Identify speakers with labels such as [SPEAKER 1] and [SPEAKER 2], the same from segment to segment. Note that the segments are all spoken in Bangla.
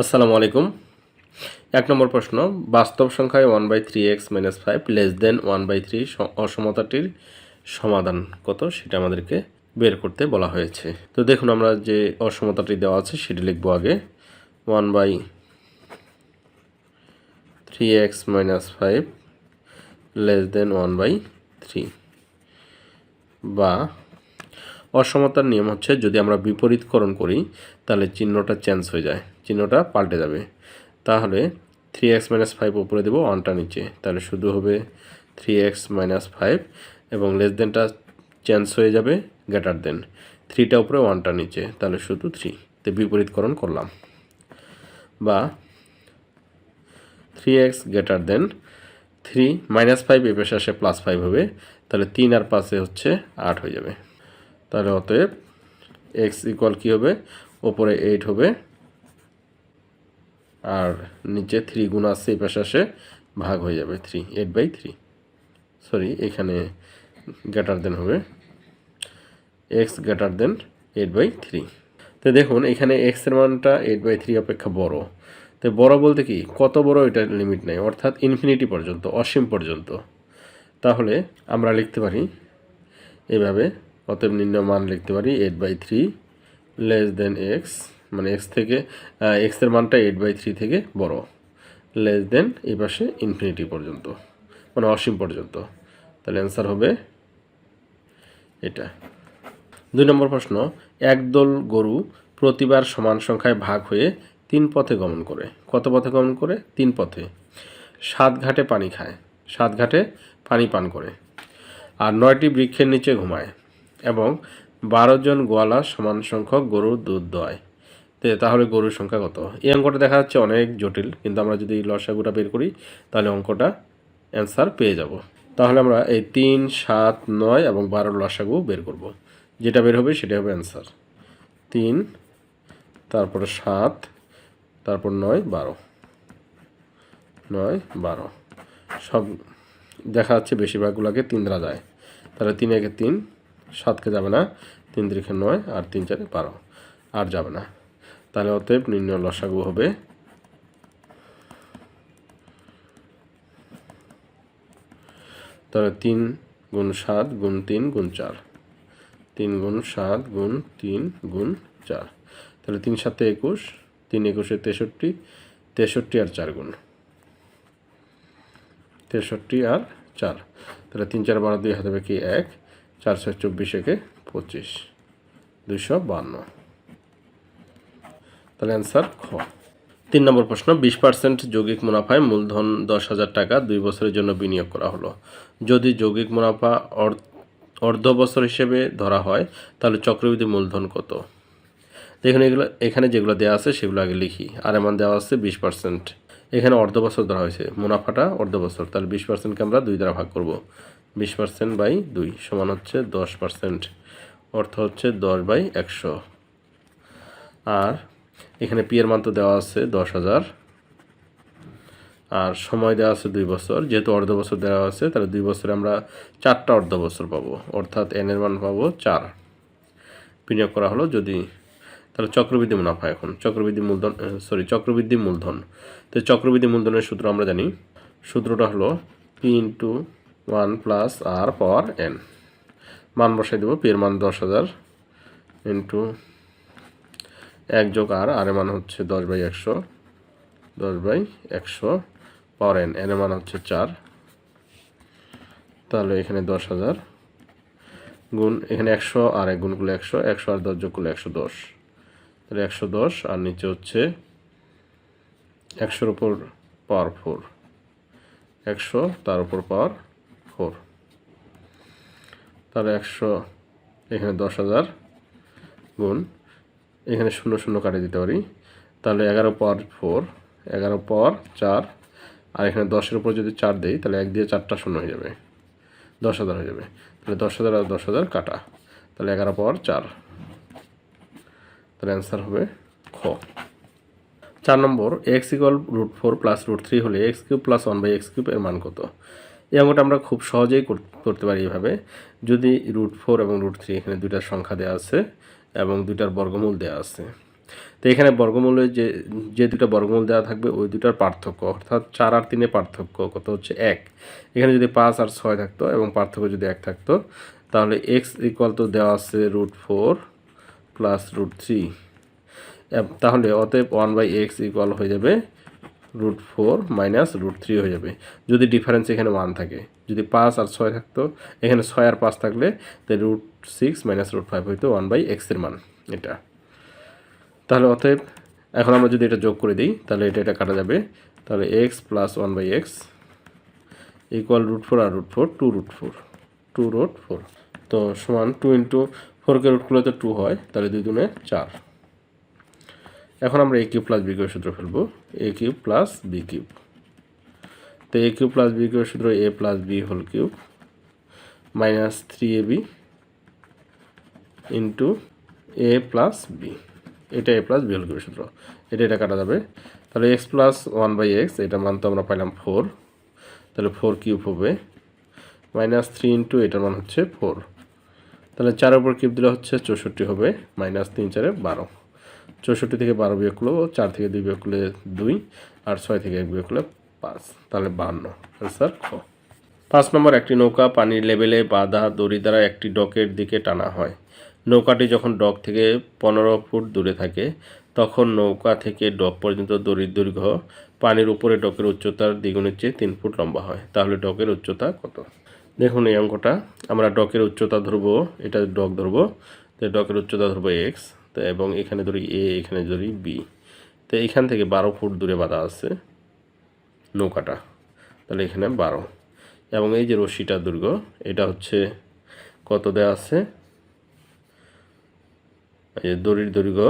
[SPEAKER 1] আসসালামু আলাইকুম। এক নম্বর প্রশ্ন, বাস্তব সংখ্যায় one by three X minus five less than one by three অসমতাটির সমাধান কত সেটা আমাদেরকে বের করতে বলা হয়েছে। তো দেখুন আমরা যে অসমতাটি দেওয়া আছে সেটি লিখব আগে। One by three X minus five less than one by three বা অসমতার নিয়ম হচ্ছে যদি আমরা বিপরীতকরণ করি, তাহলে চিহ্নটা চেঞ্জ হয়ে যায়। চিহ্নটা পাল্টে যাবে। তাহলে থ্রি এক্স মাইনাস ফাইভ উপরে দেবো ওয়ানটা নিচে। তাহলে শুধু হবে থ্রি এক্স মাইনাস ফাইভ এবং লেস দেনটা চেঞ্জ হয়ে যাবে গ্রেটার দেন থ্রিটা উপরে ওয়ানটা নিচে। তাহলে শুধু থ্রি তো বিপরীতকরণ করলাম। বা three X greater than three minus five এ পেশে আসে প্লাস ফাইভ হবে। তাহলে তিন আর পাশে হচ্ছে আট হয়ে যাবে। তাহলে অতএব এক্স ইকুয়াল কী হবে? ওপরে এইট হবে। আর নিচে থ্রি গুণ আসছে এই পাশে আসে ভাগ হয়ে যাবে three eight by three sorry এখানে গ্রেটার দেন হবে। X greater than eight by three তো দেখুন, এখানে এক্সের মানটা এইট বাই থ্রি অপেক্ষা বড়। তো বড় বলতে কি, কত বড় এটার লিমিট নেই, অর্থাৎ ইনফিনিটি পর্যন্ত, অসীম পর্যন্ত। তাহলে আমরা লিখতে পারি এভাবে অতএব নিম্ন মান লিখতে পারি eight by three less than X মানে এক্স থেকে এক্সের মানটা এইট বাই থ্রি থেকে বড় লেস দেন এই পাশে ইনফিনিটি পর্যন্ত মানে অসীম পর্যন্ত। তাহলে অ্যান্সার হবে এটা। দুই নম্বর প্রশ্ন, একদল গরু প্রতিবার সমান সংখ্যায় ভাগ হয়ে তিন পথে গমন করে। কত পথে গমন করে? তিন পথে। সাত ঘাটে পানি খায়, সাত ঘাটে পানি পান করে। আর নয়টি বৃক্ষের নিচে ঘুমায়। এবং বারো জন গোয়ালা সমান সংখ্যক গরুর দুধ দেয়। তাহলে গরুর সংখ্যা কত? এই অঙ্কটা দেখা যাচ্ছে অনেক জটিল, কিন্তু আমরা যদি লসাগুটা বের করি, তাহলে অঙ্কটা অ্যান্সার পেয়ে যাব। তাহলে আমরা এই তিন, সাত, নয় এবং বারোর লসাগু বের করব। যেটা বের হবে সেটা হবে অ্যান্সার তিন, তারপরে সাত, তারপর নয়, বারো। নয়, বারো। সব দেখা যাচ্ছে বেশিরভাগগুলোকে তিন দ্বারা যায়। তাহলে তিন একে তিন সাতকে যাবে না, তিন তিরিখে নয় আর তিন চারে বারো। আর যাবে না। তাহলে অতএব নির্ণয় লসাগু হবে। তাহলে তিন গুণ সাত গুণ তিন গুণ চার। তিন গুণ সাত গুণ তিন গুণ চার। তাহলে তিন সাতে একুশ, তিন একুশে তেষট্টি তেষট্টি আর চার গুণ। তেষট্টি আর চার। তাহলে তিন চার বারো দুই হাতে কি এক। চারশো চব্বিশ একে পঁচিশ। দুইশো বান্ন। তাহলে অ্যান্সার খ। তিন নম্বর প্রশ্ন, বিশ পার্সেন্ট যৌগিক মুনাফায় মূলধন দশ হাজার টাকা দুই বছরের জন্য বিনিয়োগ করা হলো। যদি যৌগিক মুনাফা অর- অর্ধ বছর হিসেবে ধরা হয়, তাহলে চক্রবৃদ্ধি মূলধন কত? দেখুন এগুলো এখানে যেগুলো দেওয়া আছে, সেগুলো আগে লিখি। আর এমন দেওয়া আছে বিশ পার্সেন্ট এখানে অর্ধ বছর ধরা হয়েছে। মুনাফাটা অর্ধ বছর তাহলে বিশ পার্সেন্টকে আমরা দুই দ্বারা ভাগ করব। বিশ পার্সেন্ট বাই দুই সমান হচ্ছে দশ পার্সেন্ট অর্থ হচ্ছে দশ বাই একশো। আর এখানে পিয়ের মান তো দেওয়া আছে দশ হাজার। আর সময় দেওয়া আছে দুই বছর। যেহেতু অর্ধ বছর দেওয়া আছে, তাহলে দুই বছরে আমরা চারটা অর্ধ বছর পাবো। অর্থাৎ এনের মান পাবো চার। বিনিয়োগ করা হলো যদি, তাহলে চক্রবৃদ্ধি মুনাফা এখন। চক্রবৃদ্ধি মূলধন সরি চক্রবৃদ্ধি মূলধন। তো চক্রবৃদ্ধি মূলধনের সূত্র আমরা জানি। সূত্রটা হলো P into one plus R power N. মান বসাই দেবো, পি এর মান দশ হাজার ইন্টু এক যোগ আর আর এর মান হচ্ছে দশ বাই একশো, দশ বাই একশো পাওয়ার এন। এর মান হচ্ছে চার। তাহলে এখানে দশ হাজার গুণ, এখানে একশো আর এক গুণ করলে একশো একশো আর দশ যোগ করলে একশো দশ। তাহলে একশো দশ, আর নিচে হচ্ছে একশোর উপর পাওয়ার ফোর। একশো, তার উপর পাওয়ার ফোর। তাহলে একশো, এখানে দশ হাজার গুণ, এখানে শূন্য শূন্য কাটিয়ে দিতে পারি। তাহলে এগারো পাওয়ার ফোর, এগারো পাওয়ার চার, আর এখানে দশের উপর যদি চার দেই, তাহলে এক দিয়ে চারটা শূন্য হয়ে যাবে। দশ হাজার হয়ে যাবে। তাহলে দশ হাজার আর দশ হাজার কাটা। তাহলে এগারো পাওয়ার চার। তাহলে অ্যান্সার হবে খ। চার নম্বর X equal root four plus root three হলে X cube plus one by X cube এর মান কত? এই অঙ্কটা আমরা খুব সহজেই কর- করতে পারি এভাবে। যদি রুট ফোর এবং রুট থ্রি এখানে দুইটার সংখ্যা দেওয়া আছে এবং দুইটার বর্গমূল দেওয়া আছে। তো এখানে বর্গমূলে যে যে দুটো বর্গমূল দেওয়া থাকবে, ওই দুটার পার্থক্য, অর্থাৎ চার আর তিনের পার্থক্য, কত হচ্ছে এক। এখানে যদি পাঁচ আর ছয় থাকতো এবং পার্থক্য যদি এক থাকতো, তাহলে এক্স ইকুয়াল তো দেওয়া আছে root four plus root three তাহলে অতএব ওয়ান বাই এক্স ইকুয়াল হয়ে যাবে root four minus root three হয়ে যাবে। যদি ডিফারেন্স এখানে ওয়ান থাকে, যদি পাঁচ আর ছয় থাকতো, এখানে ছয় আর পাঁচ থাকলে তাই root six minus root five হইতো ওয়ান বাই এক্সের মান, এটা। তাহলে অতএব, এখন আমরা যদি এটা যোগ করে দিই, তাহলে এটা এটা কাটা যাবে। তাহলে X plus one by X equal root four R root four two root four two root four তো সমান টু ইন্টু ফোরকে রুট করলে তো টু হয়, তাহলে দুই দুনে চার। এখন আমরা A cube plus B cube সূত্র ফেলব। A cube plus B cube তো A cube plus B cube সূত্র A plus B whole cube minus three A B into A plus B এটা A plus B whole cube সূত্র। এটা এটা কাটা যাবে। তাহলে X plus one by X এটা মান তো আমরা পাইলাম ফোর তাহলে ফোর কিউব হবে। মাইনাস থ্রি ইন্টু এটার মান হচ্ছে ফোর তাহলে চার উপর কিউব দিলে হচ্ছে চৌষট্টি হবে। মাইনাস তিন, চারে বারো। চৌষট্টি থেকে বারো বিয়োগ করলে চার থেকে দুই বিয়োগ করলে দুই আর ছয় থেকে এক বিয়োগ করলে পাঁচ, তাহলে বাহান্ন স্যার খ। পাঁচ নম্বর, একটি নৌকা পানির লেভেলে বাঁধা দড়ি দ্বারা একটি ডকের দিকে টানা হয়। নৌকাটি যখন ডক থেকে পনেরো ফুট দূরে থাকে, তখন নৌকা থেকে ডক পর্যন্ত দড়ির দৈর্ঘ্য পানির উপরে ডকের উচ্চতার দ্বিগুণের চেয়ে তিন ফুট লম্বা হয়। তাহলে ডকের উচ্চতা কত? দেখুন এই অঙ্কটা। আমরা ডকের উচ্চতা ধরবো, এটা ডক ধরবো ডকের উচ্চতা ধরবো এক্স তো এবং এখানে ধরি এ এখানে ধরি বি তো এখান থেকে বারো ফুট দূরে বাঁধা আছে নৌকাটা। তাহলে এখানে বারো। এবং এই যে রশিটা দৈর্ঘ্য এটা হচ্ছে কত দেওয়া আছে? এই যে দড়ির দৈর্ঘ্য,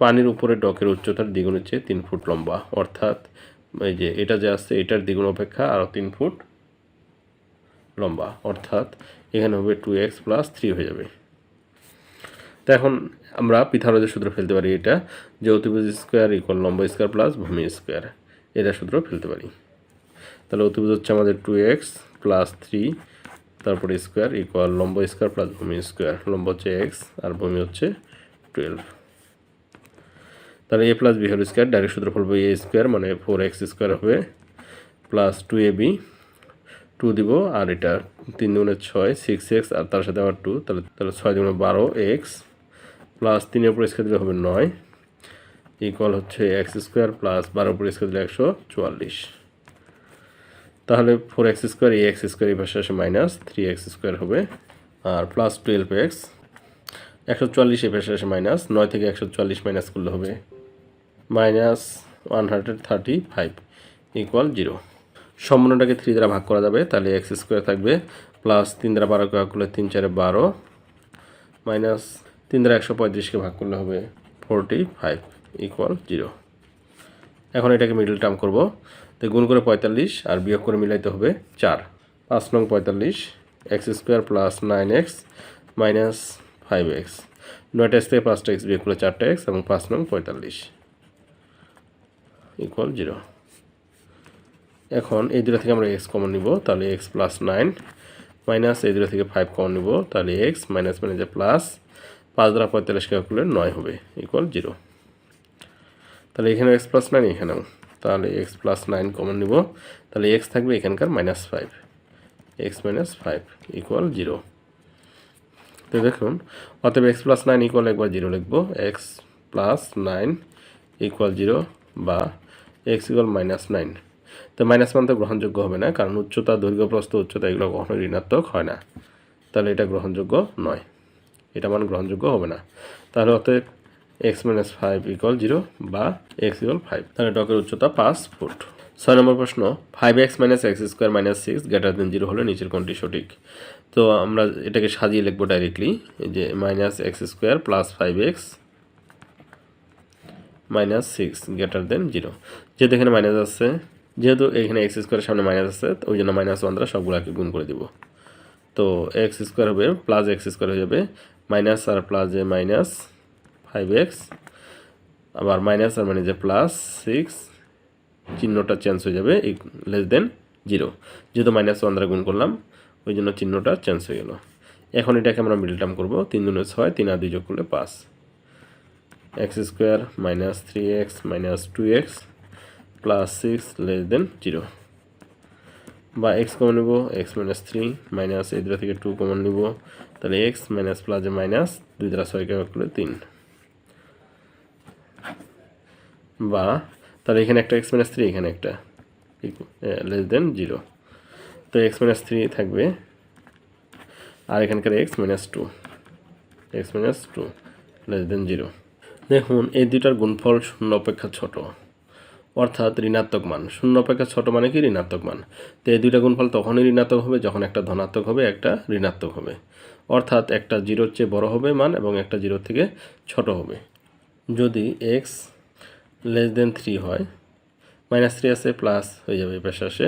[SPEAKER 1] পানির উপরে ডকের উচ্চতার দ্বিগুণ হচ্ছে তিন ফুট লম্বা। অর্থাৎ এই যে এটা যে আছে, এটার দ্বিগুণ অপেক্ষা আরও তিন ফুট লম্বা। অর্থাৎ এখানে হবে টু এক্স প্লাস থ্রি হয়ে যাবে। তো এখন আমরা পিথাগোরাসের সূত্র ফেলতে পারি এটা, যে অতিভুজ স্কোয়ার ইকুয়াল লম্ব স্কোয়ার প্লাস ভূমি স্কোয়ার, এটা সূত্র ফেলতে পারি। তাহলে অতিভুজ হচ্ছে আমাদের টু এক্স প্লাস থ্রি তারপরে স্কোয়ার ইকুয়াল লম্ব স্কোয়ার প্লাস ভূমি স্কোয়ার, লম্ব হচ্ছে এক্স আর ভূমি হচ্ছে টুয়েলভ তাহলে A plus B whole square direct সূত্র ফেলব এ স্কোয়ার মানে ফোর এক্স স্কোয়ার হবে plus two A B two দিব, আর এটা তিন দুগুণে ছয় সিক্স এক্স আর তার সাথে আবার টু তাহলে তাহলে ছয় দুগুণে বারো এক্স প্লাস তিনের উপর স্কোয়ার দিলে হবে নয় ইকুয়াল হচ্ছে এক্স স্কোয়ার প্লাস বারো উপর স্কোয়ার দিলে একশো চুয়াল্লিশ। তাহলে four X square A X square এই পাশে আসে মাইনাস থ্রি এক্স স্কোয়ার হবে, আর প্লাস টুয়েলভ এক্স একশো চুয়াল্লিশ এই পাশে আসে মাইনাস নয় থেকে একশো চুয়াল্লিশ মাইনাস করলে হবে minus one hundred thirty five equal zero সম্পূর্ণটাকে three দ্বারা ভাগ করা যাবে, তাহলে এক্স স্কোয়ার থাকবে প্লাস তিন দ্বারা বারো করলে তিন চারে বারো মাইনাস তিন দ্বারা একশো পঁয়ত্রিশকে ভাগ করলে হবে ফোরটি ফাইভ ইকুয়াল জিরো এখন এটাকে মিডল টার্ম করব। তো গুণ করে পঁয়তাল্লিশ আর বিয়োগ করে মিলাইতে হবে চার। পাঁচ নং পঁয়তাল্লিশ X square plus nine X minus five X নয়টা এক্স থেকে পাঁচটা এক্স বিয়োগ করলে চারটা এক্স এবং পাঁচ নং পঁয়তাল্লিশ ইকুয়াল জিরো এখন এই দুটো থেকে আমরা এক্স কমন নিব, তাহলে এক্স প্লাস নাইন মাইনাস এই দুটো থেকে ফাইভ কমন নিব, তাহলে এক্স মাইনাস যে প্লাস পাঁচ দ্বারা পঁয়তাল্লিশ কে করলে নয় হবে ইকুয়াল জিরো তাহলে এখানে এক্স প্লাস নাইন এখানেও তাহলে এক্স প্লাস নাইন কমন নিব। তাহলে এক্স থাকবে এখানকার minus five X minus five equal zero তো দেখুন, অতএব এক্স প্লাস নাইন ইকুয়াল একবার জিরো লিখব। X plus nine equal zero বা এক্স ইকুয়াল মাইনাস নাইন তো মাইনাস মান তো গ্রহণযোগ্য হবে না, কারণ উচ্চতা, দৈর্ঘ্য, প্রস্থ, উচ্চতা এগুলো কখনো ঋণাত্মক হয় না। তাহলে এটা গ্রহণযোগ্য নয়। এটা মান গ্রহণযোগ্য হবে না। তাহলে অতএব X minus five equal zero বা এক্স ইকুয়াল ফাইভ তাহলে ডকের উচ্চতা পাঁচ ফুট। ছয় নম্বর প্রশ্ন five X minus X square minus six greater than zero হলে নিচের কোনটি সঠিক? তো আমরা এটাকে সাজিয়ে লিখব ডাইরেক্টলি যে minus X square plus five X minus six greater than zero যেহেতু এখানে মাইনাস আছে যেহেতু এখানে এক্স স্কোয়ারের সামনে মাইনাস আছে ওই জন্য মাইনাস ওয়ান দ্বারা সবগুলোকে গুণ করে দিব। তো এক্স স্কোয়ার হবে প্লাস এক্স স্কোয়ার হয়ে যাবে মাইনাস আর প্লাসে মাইনাস ফাইভ এক্স আবার মাইনাস আর মানে যে প্লাস সিক্স চিহ্নটা চেঞ্জ হয়ে যাবে লেস দেন জিরো যেহেতু মাইনাস ওয়ান দ্বারা গুণ করলাম, ওই জন্য চিহ্নটা চেঞ্জ হয়ে গেল। এখন এটাকে আমরা মিডল টার্ম করব, তিন দুনে ছয়, তিন আর দুই যোগ করলে পাঁচ। X square minus three X minus two X plus six less than zero বা এক্স কমন নেব এক্স মাইনাস থ্রি মাইনাস এই দুটো থেকে টু কমন নেব। তাহলে এক্স মাইনাস প্লাসে মাইনাস দুই দ্বারা ছয়কে ভাগ করলে তিন। বা তাহলে এখানে একটা এক্স মাইনাস থ্রি এখানে একটা লেস দেন জিরো তো এক্স মাইনাস থ্রি থাকবে আর এখানকার X minus two X minus two less than zero দেখুন, এই দুইটার গুণফল শূন্য অপেক্ষা ছোট। অর্থাৎ ঋণাত্মক মান। শূন্য অপেক্ষা ছোট মানে কি? ঋণাত্মক মান। তো এই দুইটা গুণফল তখনই ঋণাত্মক হবে যখন একটা ধনাত্মক হবে, একটা ঋণাত্মক হবে। অর্থাৎ একটা জিরোর চেয়ে বড় হবে মান এবং একটা জিরোর থেকে ছোট হবে। যদি এক্স লেস দেন থ্রি হয় মাইনাস থ্রি আছে প্লাস হয়ে যাবে পাশে আসে,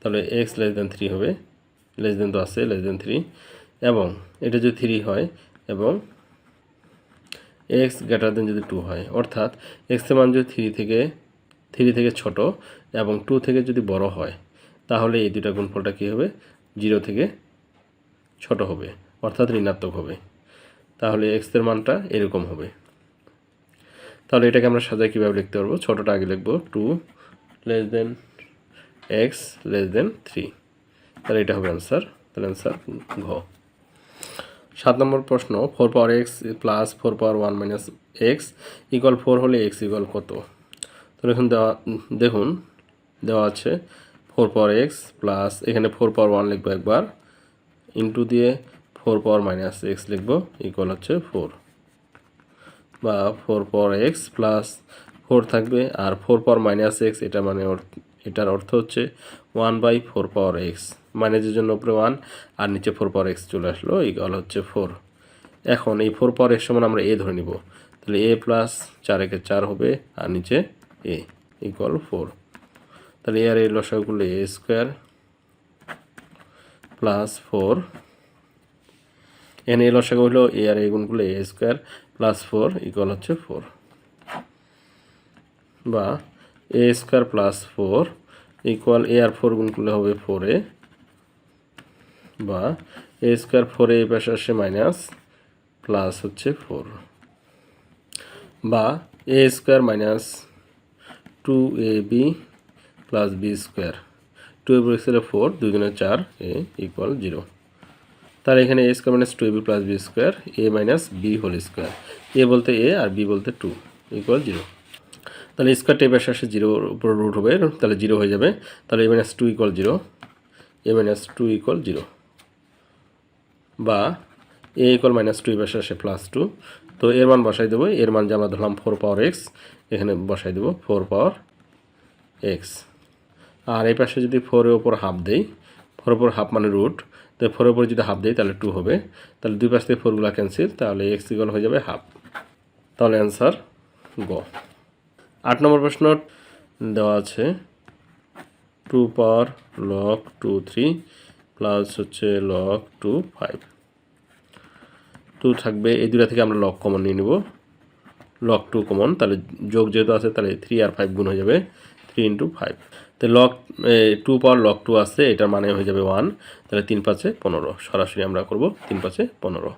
[SPEAKER 1] তাহলে এক্স লেস দেন থ্রি হবে লেস দেন তো আছে লেস দেন থ্রি এবং এটা যদি থ্রি হয়, এবং এক্স গ্রেটার দেন যদি টু হয়, অর্থাৎ এক্সের মান যদি থ্রি থেকে থ্রি থেকে ছোট এবং টু থেকে যদি বড় হয়, তাহলে এই দুটা গুণফলটা কী হবে? জিরো থেকে ছোট হবে। অর্থাৎ ঋণাত্মক হবে। তাহলে এক্সের মানটা এরকম হবে। তাহলে এটাকে আমরা সাজায় কীভাবে লিখতে পারব? ছোটোটা আগে লিখব two less than X less than three তাহলে এটা হবে অ্যান্সার তাহলে অ্যান্সার ঘ। সাত নম্বর প্রশ্ন four power X plus four power one minus X equal four হলে এক্স ইকুয়াল কত? তাহলে এখন দেওয়া, দেখুন, দেওয়া আছে ফোর পাওয়ার এক্স প্লাস এখানে ফোর পাওয়ার ওয়ান লিখব একবার ইন্টু দিয়ে ফোর পাওয়ার মাইনাস এক্স লিখব ইকুয়াল হচ্ছে ফোর বা four power X plus four থাকবে, আর ফোর পাওয়ার মাইনাস এক্স এটা মানে এটার অর্থ হচ্ছে one by four power X মাইনাসের জন্য উপরে ওয়ান আর নিচে ফোর পাওয়ার এক্স চলে আসলো ইকুয়াল হচ্ছে ফোর এখন এই ফোর পাওয়ার এক্স সমান আমরা এ ধরে নিব, তাহলে এ প্লাস চার একে চার হবে, আর নিচে এ ইকুয়াল ফোর তাহলে এ আর এ লসাগু করলে এ স্কোয়ার প্লাস ফোর এখানে এ লসাগু হলো এ আর এ করলে A square plus four equal হচ্ছে ফোর। বা A square plus four equal A R four গুণ করলে হবে ফোর এ। বা এ স্কোয়ার ফোর এ পাশে আসে মাইনাস প্লাস হচ্ছে ফোর। বা A square minus two A B plus B square. Two A বলেছিল ফোর, দুই গুণে চার এ ইকুয়াল জিরো। তাহলে এখানে A square minus two B plus B square A minus B whole square A বলতে এ আর বি বলতে টু ইকুয়াল জিরো তাহলে স্কোয়ার টেপের শেষে জিরোর উপর রুট হবে, তাহলে জিরো হয়ে যাবে। তাহলে A minus two equal zero A minus two equal zero বা এ ইকুয়াল মাইনাস টু এবার শেষে প্লাস টু তো এর মান বসাই দেবো, এর মান যে আমরা ধরলাম ফোর পাওয়ার এক্স এখানে বসাই দেবো ফোর পাওয়ার এক্স আর এই পাশে যদি ফোরের ওপর হাফ দেই ফোর ওপর হাফ মানে রুট তো ফোরের ওপর যদি হাফ দেই, তাহলে টু হবে। তাহলে দুই পাশ থেকে ফোরগুলো ক্যান্সেল তাহলে এক্স ইকুয়াল হয়ে যাবে হাফ তাহলে অ্যান্সার গ আট নম্বর প্রশ্ন দেওয়া আছে। Two power log two three plus হচ্ছে লক টু ফাইভ টু থাকবে, এই দুটা থেকে আমরা লক কমন নিয়ে নেব। লক টু কমন তাহলে যোগ যেহেতু আছে, তাহলে থ্রি আর ফাইভ গুণ হয়ে যাবে। থ্রি ইন্টু ফাইভ তো log two power log two আছে এটার মানে হয়ে যাবে ওয়ান তাহলে তিন পাঁচে পনেরো সরাসরি আমরা করব তিন পাঁচে পনেরো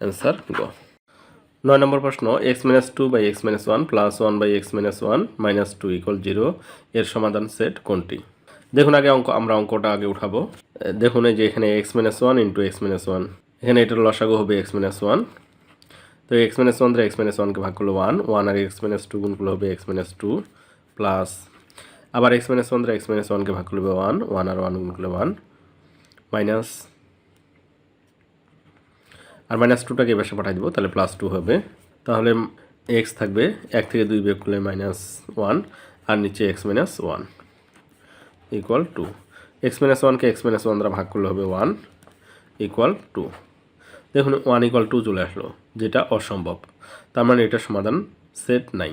[SPEAKER 1] অ্যান্সার গ নয় নম্বর প্রশ্ন X minus two by X minus one plus one by X minus one minus two equal zero এর সমাধান সেট কোনটি দেখুন আগে অঙ্ক আমরা অঙ্কটা আগে উঠাবো দেখুন এই যে এখানে X minus one into X minus one এখানে এটার লসাগু হবে এক্স মাইনাস ওয়ান তো এক্স মাইনাস ওয়ান দ্বারা এক্স মাইনাস ওয়ানকে ভাগ করল ওয়ান ওয়ান আর এক্স মাইনাস টু গুণ করলে হবে এক্স মাইনাস টু প্লাস আবার এক্স মাইনাস ওয়ান দ্বারা এক্স মাইনাস ওয়ানকে ভাগ করলে হবে ওয়ান ওয়ান আর ওয়ান করলে ওয়ান মাইনাস আর মাইনাস টুটাকে এবার পাঠিয়ে দেবো, তাহলে প্লাস টু হবে। তাহলে এক্স থাকবে, এক থেকে দুই বিয়োগ করলে মাইনাস ওয়ান আর নিচে X minus one equal two X minus ওয়ানকে এক্স মাইনাস ওয়ান দ্বারা ভাগ করলে হবে ওয়ান ইকুয়াল টু দেখুন ওয়ান ইকুয়াল টু চলে আসলো, যেটা অসম্ভব। তার মানে এটা সমাধান সেট নাই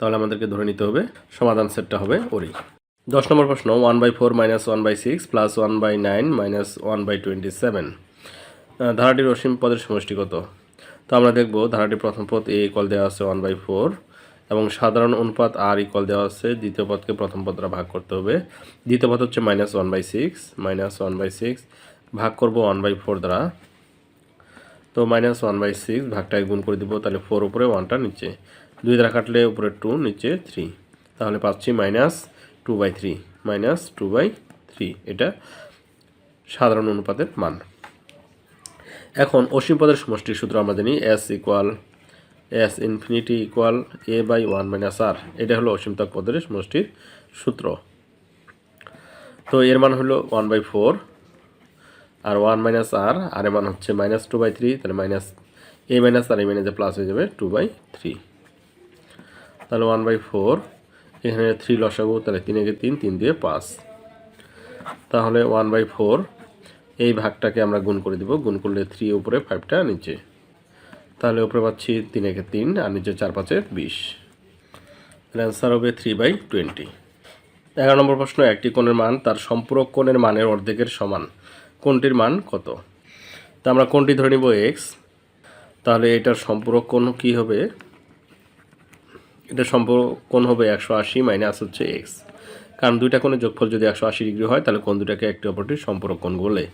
[SPEAKER 1] তাহলে আমাদেরকে ধরে নিতে হবে, সমাধান সেটটা হবে ওরই। দশ নম্বর প্রশ্ন one by four minus one by six plus one by nine minus one by twenty seven ধারাটির অসীম পদের সমষ্টি কত? তো আমরা দেখব ধারাটির প্রথম পদ এ ইকল দেওয়া আছে ওয়ান বাই ফোর এবং সাধারণ অনুপাত আর ইকল দেওয়া আছে, দ্বিতীয় পদকে প্রথম পদ দ্বারা ভাগ করতে হবে। দ্বিতীয় পদ হচ্ছে minus one by six minus one by six ভাগ করব ওয়ান বাই ফোর দ্বারা। তো মাইনাস ওয়ান বাই সিক্স ভাগটায় গুণ করে দিব, তাহলে ফোর উপরে ওয়ানটা নিচে। দুই দ্বারা কাটলে উপরে টু নিচে থ্রি তাহলে পাচ্ছি minus two by three minus two by three এটা সাধারণ অনুপাতের মান। এখন অসীম পদের সমষ্টির সূত্র আমরা জানি S equal S infinity equal A by one minus R এটা হলো অসীমতক পদের সমষ্টির সূত্র। তো এর মান হলো ওয়ান বাই ফোর আর ওয়ান মাইনাস আর আর এর মান হচ্ছে মাইনাস টু বাই থ্রি তাহলে মাইনাস এ মাইনাস আর এ মাইনাসে প্লাস হয়ে যাবে টু বাই থ্রি তাহলে ওয়ান বাই ফোর এখানে থ্রি লসাগু, তাহলে তিন একে তিন তিন দিয়ে পাঁচ। তাহলে ওয়ান বাই ফোর এই ভাগটাকে আমরা গুণ করে দিব। গুণ করলে থ্রি উপরে ফাইভটা নিচে। তাহলে উপরে পাচ্ছি তিন একে তিন, আর নিচে চার পাঁচে বিশ। অ্যান্সার হবে থ্রি বাই টোয়েন্টি এগারো নম্বর প্রশ্ন, একটি কোণের মান তার সম্পূরক কোণের মানের অর্ধেকের সমান। কোনটির মান কত? তা আমরা কোনটি ধরে নিব এক্স তাহলে এটার সম্পূরক কোণ কী হবে? এটা সম্পূরক কোণ হবে একশো আশি মাইনাস হচ্ছে এক্স কারণ দুইটা কোণের যোগফল যদি একশো আশি ডিগ্রি হয়, তাহলে কোন দুটাকে একটি অপরটির সম্পূরক কোণ বলে।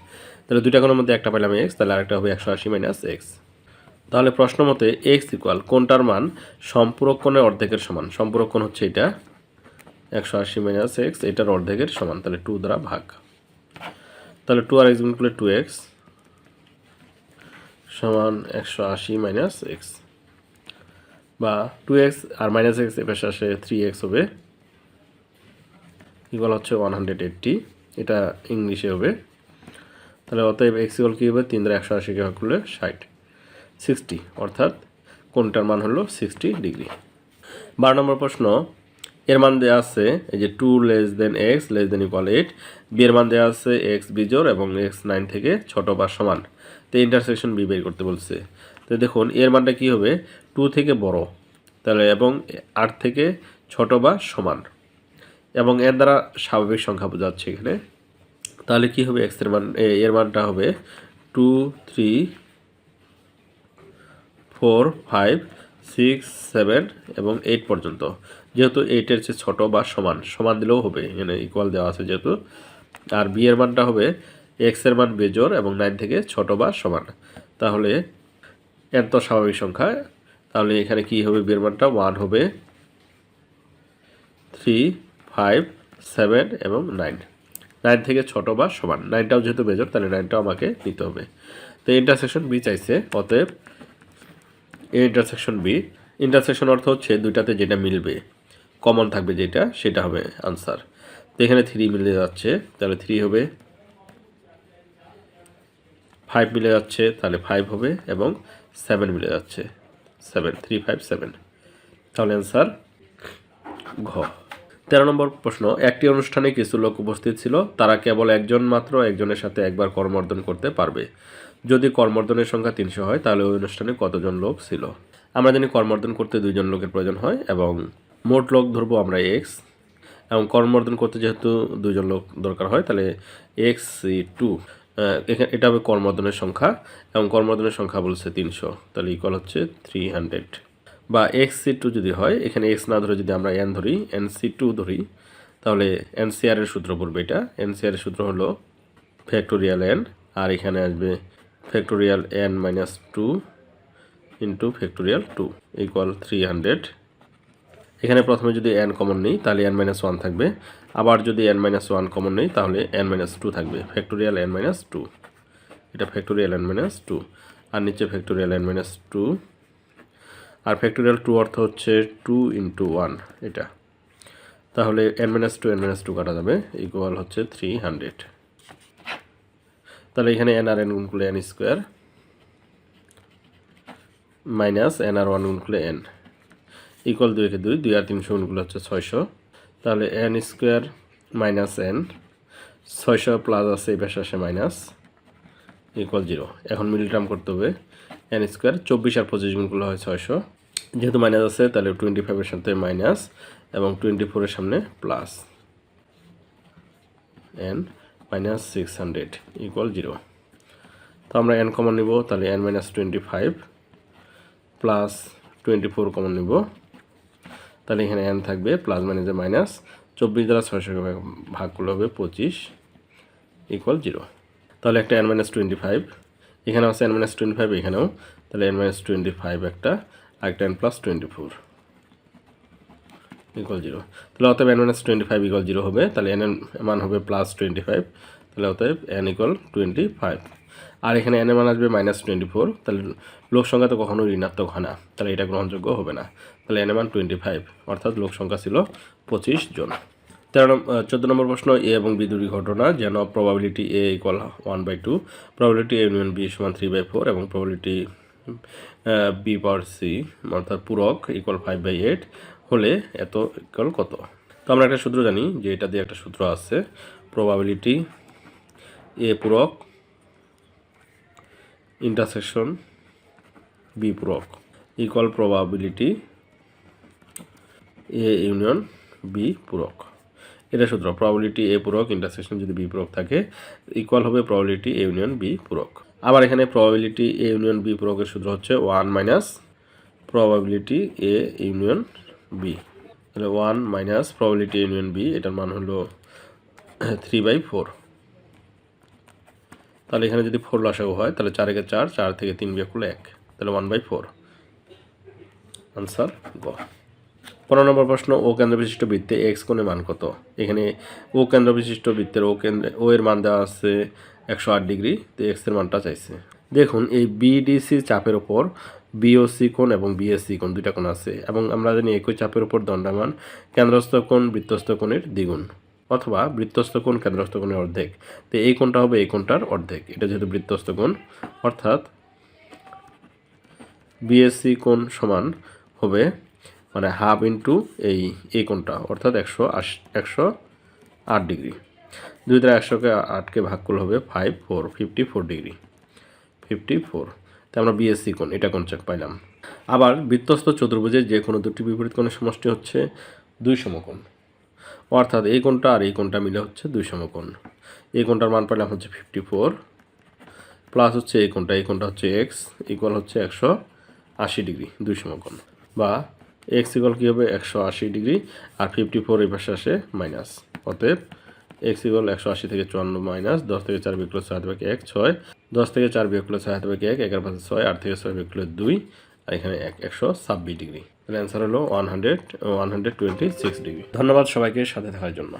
[SPEAKER 1] তাহলে দুইটা কোণের মধ্যে একটা পেলাম এক্স তাহলে আরেকটা হবে একশো আশি মাইনাস এক্স তাহলে প্রশ্ন মতে এক্স ইকুয়াল কোনটার মান সম্পূরক কোণের অর্ধেকের সমান। সম্পূরক কোণ হচ্ছে এটা, একশো আশি মাইনাস এক্স এটার অর্ধেকের সমান। তাহলে টু দ্বারা ভাগ। তাহলে টু আর এক্স গুণ করলে টু এক্স সমান একশো আশি মাইনাস এক্স বা টু এক্স আর মাইনাস এক্সের আসে থ্রি এক্স হবে। ইকুয়াল হচ্ছে ওয়ান হান্ড্রেড এইট্টি এটা ইংলিশে হবে। তাহলে অতএব এক্স ইকুয়াল কী হবে? তিন দ্বারা একশো আশিকে ভাগ করলে ষাট। সিক্সটি অর্থাৎ কোনটার মান হলো সিক্সটি ডিগ্রি বারো নম্বর প্রশ্ন, এর মান দেওয়া আছে এই যে two less than X less than equal eight B এর মান দেওয়া আছে এক্স বিজোর এবং এক্স নাইন থেকে ছোট বা সমান। তো ইন্টারসেকশন বি বের করতে বলছে। তো দেখুন, এর মানটা কী হবে? টু থেকে বড়, তাহলে এবং আট থেকে ছোট বা সমান। এবং এর দ্বারা স্বাভাবিক সংখ্যা বোঝাচ্ছে এখানে। তাহলে কি হবে? এক্সের মান এর মানটা হবে two, three, four, five, six, seven এবং এইট পর্যন্ত। যেহেতু এইটের চেয়ে ছোটো বা সমান সমান দিলেও হবে, এখানে ইকুয়াল দেওয়া আছে যেহেতু। আর বি এর মানটা হবে এক্সের মান বেজোর এবং নাইন থেকে ছোট বা সমান। তাহলে এর তো স্বাভাবিক সংখ্যা তাহলে এখানে কি হবে? বি এর মানটা ওয়ান হবে থ্রি ফাইভ সেভেন এবং নাইন নাইন থেকে ছোট বা সমান। নাইনটাও যেহেতু বেজোর তাহলে নাইনটাও আমাকে নিতে হবে। তো ইন্টারসেকশন বি চাইছে, অতএব এ ইন্টারসেকশন বি ইন্টারসেকশন অর্থ হচ্ছে দুইটাতে যেটা মিলবে কমন থাকবে যেটা, সেটা হবে আনসার তো এখানে থ্রি মিলে যাচ্ছে, তাহলে থ্রি হবে। ফাইভ মিলে যাচ্ছে, তাহলে ফাইভ হবে এবং সেভেন মিলে যাচ্ছে। সেভেন থ্রি ফাইভ সেভেন তাহলে অ্যান্সার ঘ। তেরো নম্বর প্রশ্ন, একটি অনুষ্ঠানে কিছু লোক উপস্থিত ছিল, তারা কেবল একজন মাত্র, একজনের সাথে একবার কর্মর্দন করতে পারবে। যদি কর্মর্দনের সংখ্যা তিনশো হয়, তাহলে ওই অনুষ্ঠানে কতজন লোক ছিল? আমরা জানি কর্মর্দন করতে দুইজন লোকের প্রয়োজন হয়, এবং মোট লোক ধরবো আমরা এক্স এবং কর্মর্দন করতে যেহেতু দুজন লোক দরকার হয়, তাহলে এক্স টু এখানে এটা হবে কর্মর্দনের সংখ্যা, এবং কর্মর্দনের সংখ্যা বলছে তিনশো। তাহলে ইকুয়াল হচ্ছে থ্রি হান্ড্রেড বা এক্স সি টু যদি হয়, এখানে এক্স না ধরে যদি আমরা এন ধরি এন সি টু ধরি, তাহলে এনসিআর এর সূত্র পড়বে এটা। এনসিআর এর সূত্র হলো ফ্যাক্টোরিয়াল এন আর এখানে আসবে factorial N minus two into factorial two equal three hundred এখানে প্রথমে যদি এন কমন নেই, তাহলে এন মাইনাস ওয়ান থাকবে। আবার যদি এন মাইনাস ওয়ান কমন নেই, তাহলে এন মাইনাস টু থাকবে। ফ্যাক্টোরিয়াল এন মাইনাস টু এটা ফ্যাক্টোরিয়াল এন মাইনাস টু আর নিচে ফ্যাক্টোরিয়াল এন মাইনাস টু আর ফ্যাক্টোরিয়াল টু অর্থ হচ্ছে টু ইন্টু ওয়ান এটা। তাহলে N minus two N minus two কাটা যাবে ইকুয়াল হচ্ছে থ্রি হান্ড্রেড তাহলে এখানে এন আর এন গুণ করলে এন স্কোয়ার মাইনাস এন আর ওয়ান গুণ করলে এন ইকুয়াল দুই কে দুই দুই আর তিনশো গুণগুলো হচ্ছে ছয়শো। তাহলে এন স্কোয়ার মাইনাস এন ছয়শো প্লাস আছে, এই পাশে আসে মাইনাস ইকুয়াল জিরো এখন মিডিল টার্ম করতে হবে এন স্কোয়ার চব্বিশ আর পঁচিশ গুণগুলো হয় ছয়শো। যেহেতু মাইনাস আছে, তাহলে টোয়েন্টি ফাইভের সাথে মাইনাস এবং টোয়েন্টি ফোরের সামনে plus N minus six hundred equal zero তো আমরা এন কমন নিব, তাহলে N minus twenty five plus twenty four common নিব। তাহলে এখানে এন থাকবে প্লাস মাইনাসে মাইনাস চব্বিশ দ্বারা ছয়শো ভাগ করলে হবে পঁচিশ ইকুয়াল জিরো তাহলে একটা এন মাইনাস টোয়েন্টি ফাইভ এখানে আছে এন মাইনাস টোয়েন্টি ফাইভ এখানেও, তাহলে এন মাইনাস টোয়েন্টি ফাইভ একটা আরেকটা N plus twenty four equal zero তাহলে অতএব N minus twenty five equal zero হবে, তাহলে এন এর মান হবে প্লাস টোয়েন্টি ফাইভ তাহলে অতএব এন ইকুয়াল টোয়েন্টি ফাইভ আর এখানে এন মান আসবে মাইনাস টোয়েন্টি ফোর তাহলে লোক সংখ্যা তো কখনো ঋণাত্মক হয় না, তাহলে এটা গ্রহণযোগ্য হবে না। তাহলে এন টোয়েন্টি ফাইভ অর্থাৎ লোক সংখ্যা ছিল পঁচিশ জন। তেরো চোদ্দ নম্বর প্রশ্ন, এ এবং বি দুটি ঘটনা যেন probability A equal one by two probability A union B সমান থ্রি বাই ফোর এবং প্রবাবিলিটি বি পাওয়ার সি অর্থাৎ পূরক ইকুয়াল ফাইভ বাই এইট হলে এত ইকুয়াল কত? তো আমরা একটা সূত্র জানি, যে এটা দিয়ে একটা সূত্র আছে প্রবাবিলিটি এ পূরক ইন্টারসেকশন বি পূরক equal probability A union B পূরক। এটা সূত্র প্রবাবিলিটি এ পূরক ইন্টারসেকশন যদি বি পূরক থাকে ইকুয়াল হবে প্রবাবিলিটি এ ইউনিয়ন বি পূরক। আবার এখানে প্রবাবিলিটি এ ইউনিয়ন বি পূরকের সূত্র হচ্ছে one minus probability A union B তাহলে one minus probability union B এটার মান হলো থ্রি বাই ফোর তাহলে এখানে যদি ফোর লসাগু হয়, তাহলে চার একে চার চার থেকে তিন বিয়োগ করলে এক। তাহলে ওয়ান বাই ফোর আনসার গ পনেরো নম্বর প্রশ্ন, ও কেন্দ্র বিশিষ্ট বৃত্তে এক্স কোণে মান কত? এখানে ও কেন্দ্র বিশিষ্ট বৃত্তের ও কেন্দ্রে, ও এর মান দেওয়া আছে একশো আট ডিগ্রি, তো এক্সের মানটা চাইছে। দেখুন, এই বিডিসি চাপের ওপর বিওসি কোণ এবং বিএসসি কোণ দুইটা কোণ আছে এবং আমরা জানি একই চাপের উপর দণ্ডায়মান কেন্দ্রস্থ কোণ, বৃত্তস্থ কোণের দ্বিগুণ অথবা বৃত্তস্থ কোণ, কেন্দ্রস্থ কোণের অর্ধেক। তো এই কোণটা হবে এই কোণটার অর্ধেক। এটা যেহেতু বৃত্তস্থ কোণ, অর্থাৎ বিএসসি কোণ সমান হবে মানে হাফ ইন্টু এই এই কোণটা অর্থাৎ একশো আশ, একশো আট ডিগ্রি। দুই দ্বারা একশোকে আটকে ভাগ করলে হবে five four fifty four degree. Fifty four তো আমরা বিএসসি কোণ, এটা কোন চেক পাইলাম। আবার বৃত্তস্থ চতুর্ভুজের যে কোনো দুটি বিপরীত কোণের সমষ্টি হচ্ছে দুই সমকোণ। অর্থাৎ এই কোণটা আর এই কোণটা মিলে হচ্ছে দুই সমকোণ। এই কোণটার মান পাইলাম হচ্ছে ফিফটি ফোর প্লাস হচ্ছে এই কোণটা এই কোণটা হচ্ছে এক্স ইকুয়াল হচ্ছে একশো আশি ডিগ্রি, দুই সমকোণ। বা এক্স ইকল কী হবে? একশো আশি ডিগ্রি আর ফিফটি ফোর এই পাশে আসে মাইনাস। অতএব এক্স ইকল একশো আশি থেকে চুয়ান্ন মাইনাস দশ থেকে চার বিয়োগ করলে ছয় হাতে এক, ছয়। দশ থেকে চার বিয়োগ করলে ছয় হাতে এক, একের পাশে ছয়, আট থেকে ছয় বিয়োগ দুই। আর এখানে এক, একশো ছাব্বিশ ডিগ্রি। তাহলে অ্যান্সার হলো one hundred one hundred twenty six degree. ধন্যবাদ সবাইকে সাথে থাকার জন্য।